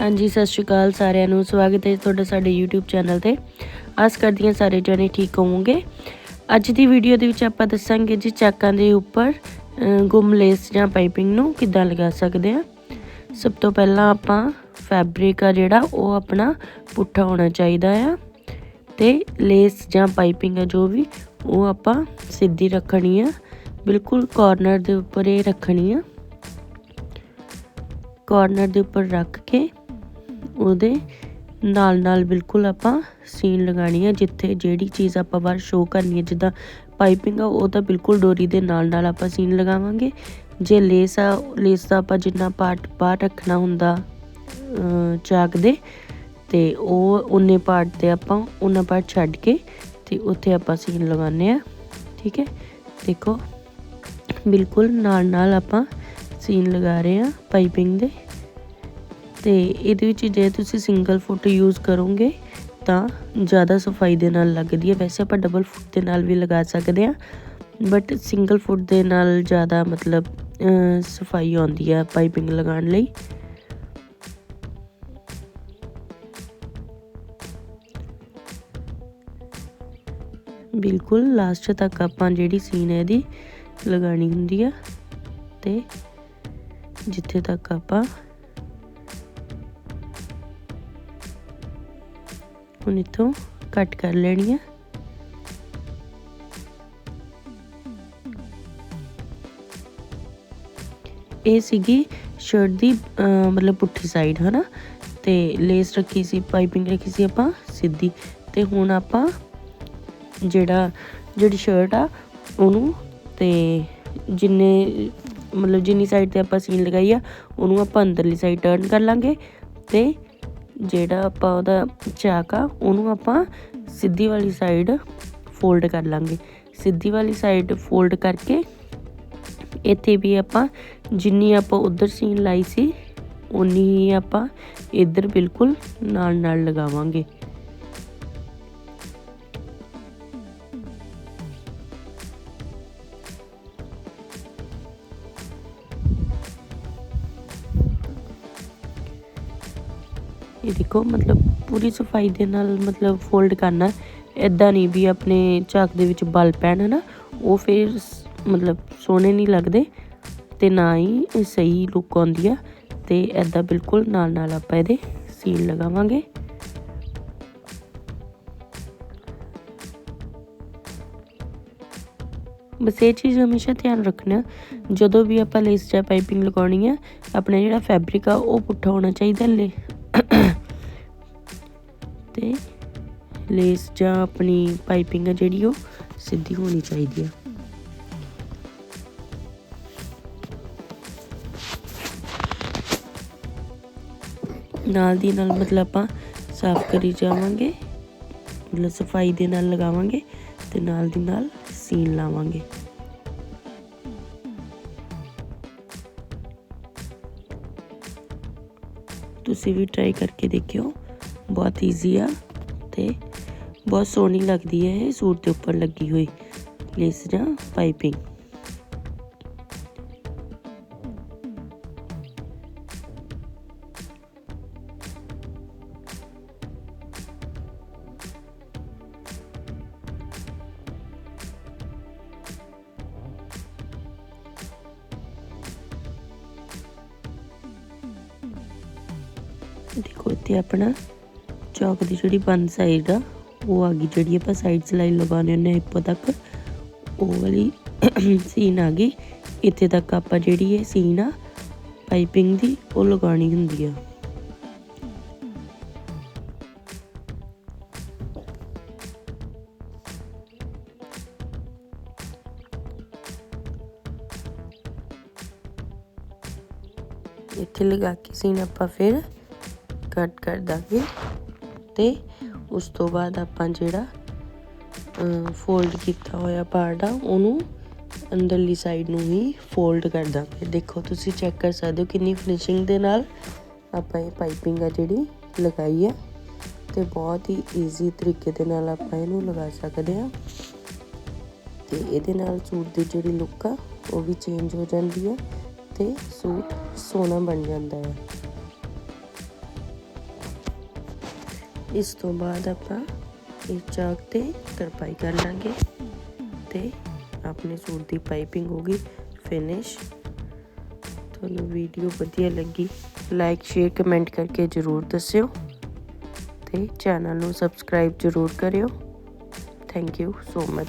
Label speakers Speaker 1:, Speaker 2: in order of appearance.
Speaker 1: ਹਾਂਜੀ, ਸਤਿ ਸ਼੍ਰੀ ਅਕਾਲ ਸਾਰਿਆਂ ਨੂੰ। ਸਵਾਗਤ ਹੈ ਤੁਹਾਡਾ ਸਾਡੇ YouTube ਚੈਨਲ ਤੇ। ਆਸ ਕਰਦੀ ਹਾਂ ਸਾਰੇ ਜਣੇ ਠੀਕ ਹੋਵੋਗੇ। ਅੱਜ ਦੀ ਵੀਡੀਓ ਦੇ ਵਿੱਚ ਆਪਾਂ ਦੱਸਾਂਗੇ ਜੀ ਚਾਕਾਂ ਦੇ ਉੱਪਰ ਗੁੰਮ ਲੇਸ ਜਾਂ ਪਾਈਪਿੰਗ ਨੂੰ ਕਿੱਦਾਂ ਲਗਾ ਸਕਦੇ ਆ ਸਭ ਤੋਂ ਪਹਿਲਾਂ ਆਪਾਂ ਫੈਬਰਿਕ ਆ ਜਿਹੜਾ, ਉਹ ਆਪਣਾ ਪੁੱਠਾ ਹੋਣਾ ਚਾਹੀਦਾ ਆ। ਤੇ ਲੇਸ ਜਾਂ ਪਾਈਪਿੰਗ ਆ ਜੋ ਵੀ, ਉਹ ਆਪਾਂ ਸਿੱਧੀ ਰੱਖਣੀ ਆ। ਬਿਲਕੁਲ ਕਾਰਨਰ ਦੇ ਉੱਪਰ ਇਹ ਰੱਖਣੀ ਆ। ਕਾਰਨਰ ਦੇ ਉੱਪਰ ਰੱਖ ਕੇ ਉਹਦੇ ਨਾਲ ਨਾਲ ਬਿਲਕੁਲ ਆਪਾਂ ਸੀਨ ਲਗਾਣੀ ਹੈ ਜਿੱਥੇ ਜਿਹੜੀ ਚੀਜ਼ ਆਪਾਂ ਬਾਹਰ ਸ਼ੋ ਕਰਨੀ ਹੈ ਜਿੱਦਾਂ ਪਾਈਪਿੰਗ ਆ, ਉਹ ਤਾਂ ਬਿਲਕੁਲ ਡੋਰੀ ਦੇ ਨਾਲ ਨਾਲ ਆਪਾਂ ਸੀਨ ਲਗਾਵਾਂਗੇ। ਜੇ ਲੇਸ ਆ ਲੇਸ ਦਾ ਆਪਾਂ ਜਿੰਨਾ ਪਾਰਟ ਬਾਹਰ ਰੱਖਣਾ ਹੁੰਦਾ ਚਾਕ ਦੇ ਤੇ ਉਹ ਉਨੇ ਪਾਰਟ ਤੇ ਆਪਾਂ ਉਹਨਾਂ ਪਾਰਟ ਛੱਡ ਕੇ ਤੇ ਉੱਥੇ ਆਪਾਂ ਸੀਨ ਲਗਾਉਂਦੇ ਆ, ਠੀਕ ਹੈ? ਦੇਖੋ, ਬਿਲਕੁਲ ਨਾਲ ਨਾਲ ਆਪਾਂ ਸੀਨ ਲਗਾ ਰਹੇ ਆ ਪਾਈਪਿੰਗ ਦੇ। ਤੇ ਇਹਦੇ ਵਿੱਚ ਜੇ ਤੁਸੀਂ ਸਿੰਗਲ ਫੁੱਟ ਯੂਜ਼ ਕਰੋਗੇ, ਤਾਂ ਜ਼ਿਆਦਾ ਸਫ਼ਾਈ ਦੇ ਨਾਲ ਲੱਗਦੀ ਹੈ। ਵੈਸੇ ਆਪਾਂ ਡਬਲ ਫੁੱਟ ਦੇ ਨਾਲ ਵੀ ਲਗਾ ਸਕਦੇ ਆ ਬਟ ਸਿੰਗਲ ਫੁੱਟ ਦੇ ਨਾਲ ਜ਼ਿਆਦਾ ਮਤਲਬ ਸਫ਼ਾਈ ਆਉਂਦੀ ਹੈ ਪਾਈਪਿੰਗ ਲਗਾਉਣ ਲਈ। ਬਿਲਕੁਲ ਲਾਸਟ ਤੱਕ ਆਪਾਂ ਜਿਹੜੀ ਸੀਨ ਹੈ ਇਹਦੀ ਲਗਾਣੀ ਹੁੰਦੀ ਆ, ਤੇ ਜਿੱਥੇ ਤੱਕ ਆਪਾਂ ਹੁਣ ਇੱਥੋਂ ਕੱਟ ਕਰ ਲੈਣੀ ਹੈ ਇਹ ਸੀਗੀ ਸ਼ਰਟ ਦੀ ਮਤਲਬ ਪੁੱਠੀ ਸਾਈਡ ਹਨਾ? ਤੇ ਲੇਸ ਰੱਖੀ ਸੀ ਪਾਈਪਿੰਗ ਰੱਖੀ ਸੀ ਆਪਾਂ, ਸਿੱਧੀ। ਤੇ ਹੁਣ ਆਪਾਂ ਜਿਹੜਾ, ਜਿਹੜੀ ਸ਼ਰਟ ਆ, ਉਹਨੂੰ ਤੇ ਜਿੰਨੇ, ਮਤਲਬ ਜਿੰਨੀ ਸਾਈਡ ਤੇ ਆਪਾਂ ਸੀਨ ਲਗਾਈ ਆ, ਉਹਨੂੰ ਆਪਾਂ ਅੰਦਰਲੀ ਸਾਈਡ ਟਰਨ ਕਰ ਲਾਂਗੇ ਤੇ ਜਿਹੜਾ ਆਪਾਂ ਉਹਦਾ ਚਾਕ ਆ, ਉਹਨੂੰ ਆਪਾਂ ਸਿੱਧੀ ਵਾਲੀ ਸਾਈਡ ਫੋਲਡ ਕਰ ਲਾਂਗੇ। ਸਿੱਧੀ ਵਾਲੀ ਸਾਈਡ ਫੋਲਡ ਕਰਕੇ ਇੱਥੇ ਵੀ ਆਪਾਂ ਜਿੰਨੀ ਆਪਾਂ ਉਧਰ ਸੀਨ ਲਾਈ ਸੀ ਉਨੀ ਹੀ ਆਪਾਂ ਇੱਧਰ ਬਿਲਕੁਲ ਨਾਲ ਨਾਲ ਲਗਾਵਾਂਗੇ। ਇਹ ਦੇਖੋ, ਮਤਲਬ ਪੂਰੀ ਸਫ਼ਾਈ ਦੇ ਨਾਲ ਮਤਲਬ ਫੋਲਡ ਕਰਨਾ ਇਦਾਂ ਨਹੀਂ ਵੀ ਆਪਣੇ ਝਾਕ ਦੇ ਵਿੱਚ ਬਲ ਪੈਣ ਨਾ ਉਹ ਫਿਰ ਮਤਲਬ ਸੋਹਣੇ ਨਹੀਂ ਲੱਗਦੇ ਤੇ ਨਾ ਹੀ ਸਹੀ ਲੁੱਕ ਆਉਂਦੀ ਆ ਤੇ ਇਦਾਂ ਬਿਲਕੁਲ ਨਾਲ ਨਾਲ ਆਪਾਂ ਇਹਦੇ ਸੀਲ ਲਗਾਵਾਂਗੇ। ਬਸ ਇਹ ਚੀਜ਼ ਹਮੇਸ਼ਾ ਧਿਆਨ ਰੱਖਣਾ, ਜਦੋਂ ਵੀ ਆਪਾਂ ਲੇਸ ਜਾਂ ਪਾਈਪਿੰਗ ਲਗਾਉਣੀ ਆ, ਆਪਣਾ ਜਿਹੜਾ ਫੈਬਰਿਕ ਆ ਉਹ ਪੁੱਠਾ ਹੋਣਾ ਚਾਹੀਦਾ ਲੇਸ ਜਾਂ ਆਪਣੀ ਪਾਈਪਿੰਗ ਆ ਜਿਹੜੀ ਉਹ ਸਿੱਧੀ ਹੋਣੀ ਚਾਹੀਦੀ ਆ। ਨਾਲ ਦੀ ਨਾਲ ਮਤਲਬ ਆਪਾਂ ਸਾਫ਼ ਕਰੀ ਜਾਵਾਂਗੇ, ਮਤਲਬ ਸਫ਼ਾਈ ਦੇ ਨਾਲ ਲਗਾਵਾਂਗੇ ਤੇ ਨਾਲ ਦੀ ਨਾਲ ਸੀਨ ਲਾਵਾਂਗੇ। ਤੁਸੀਂ ਵੀ ਟਰਾਈ ਕਰਕੇ ਦੇਖਿਓ, ਬਹੁਤ ਈਜ਼ੀ ਆ ਤੇ ਬਹੁਤ ਸੋਹਣੀ ਲੱਗਦੀ ਹੈ, ਇਹ ਸੂਟ ਦੇ ਉੱਪਰ ਲੱਗੀ ਹੋਈ ਲੇਸ ਜਾਂ ਪਾਈਪਿੰਗ। ਦੇਖੋ ਇੱਥੇ ਆਪਣਾ ਚੌਕ ਦੀ ਜਿਹੜੀ ਬੰਦ ਸਾਈਡ ਆ ਉਹ ਆ ਗਈ ਜਿਹੜੀ ਆਪਾਂ ਸਾਈਡ ਸਲਾਈ ਲਗਾਉਣੇ ਹੁੰਦੇ ਹਿੱਪੋ ਤੱਕ। ਉਹ ਵਾਲੀ ਸੀਨ ਆ ਗਈ। ਇੱਥੇ ਤੱਕ ਆਪਾਂ ਜਿਹੜੀ ਇਹ ਸੀਨ ਆ ਪਾਈਪਿੰਗ ਦੀ, ਉਹ ਲਗਾਉਣੀ ਹੁੰਦੀ ਆ। ਇੱਥੇ ਲਗਾ ਕੇ ਸੀਨ ਆਪਾਂ ਫਿਰ ਕੱਟ ਕਰ ਦਾਂਗੇ ਤੇ ਉਸ ਤੋਂ ਬਾਅਦ ਆਪਾਂ ਜਿਹੜਾ ਫੋਲਡ ਕੀਤਾ ਹੋਇਆ ਪਾਰਟ ਆ, ਉਹਨੂੰ ਅੰਦਰਲੀ ਸਾਈਡ ਨੂੰ ਵੀ ਫੋਲਡ ਕਰ ਦਾਂਗੇ। ਦੇਖੋ, ਤੁਸੀਂ ਚੈੱਕ ਕਰ ਸਕਦੇ ਹੋ ਕਿੰਨੀ ਫਿਨਿਸ਼ਿੰਗ ਦੇ ਨਾਲ ਆਪਾਂ ਇਹ ਪਾਈਪਿੰਗ ਆ ਜਿਹੜੀ ਲਗਾਈ ਹੈ ਤੇ ਬਹੁਤ ਹੀ ਈਜ਼ੀ ਤਰੀਕੇ ਦੇ ਨਾਲ ਆਪਾਂ ਇਹਨੂੰ ਲਗਾ ਸਕਦੇ ਹਾਂ ਤੇ ਇਹਦੇ ਨਾਲ ਸੂਟ ਦੀ ਜਿਹੜੀ ਲੁੱਕ ਆ, ਉਹ ਵੀ ਚੇਂਜ ਹੋ ਜਾਂਦੀ ਹੈ ਤੇ ਸੂਟ ਸੋਹਣਾ ਬਣ ਜਾਂਦਾ ਹੈ ਇਸ ਤੋਂ ਬਾਅਦ ਆਪਾਂ ਇਹ ਚਾਕ ਤੇ ਤਰਪਾਈ ਕਰ ਲਾਂਗੇ ਤੇ ਆਪਣੇ ਸੂਟ ਦੀ ਪਾਈਪਿੰਗ ਹੋ ਗਈ ਫਿਨਿਸ਼ ਤੁਹਾਨੂੰ ਵੀਡੀਓ ਵਧੀਆ ਲੱਗੀ ਲਾਈਕ ਸ਼ੇਅਰ ਕਮੈਂਟ ਕਰਕੇ ਜ਼ਰੂਰ ਦੱਸਿਓ ਤੇ ਚੈਨਲ ਨੂੰ ਸਬਸਕ੍ਰਾਈਬ ਜ਼ਰੂਰ ਕਰਿਓ। Thank you so much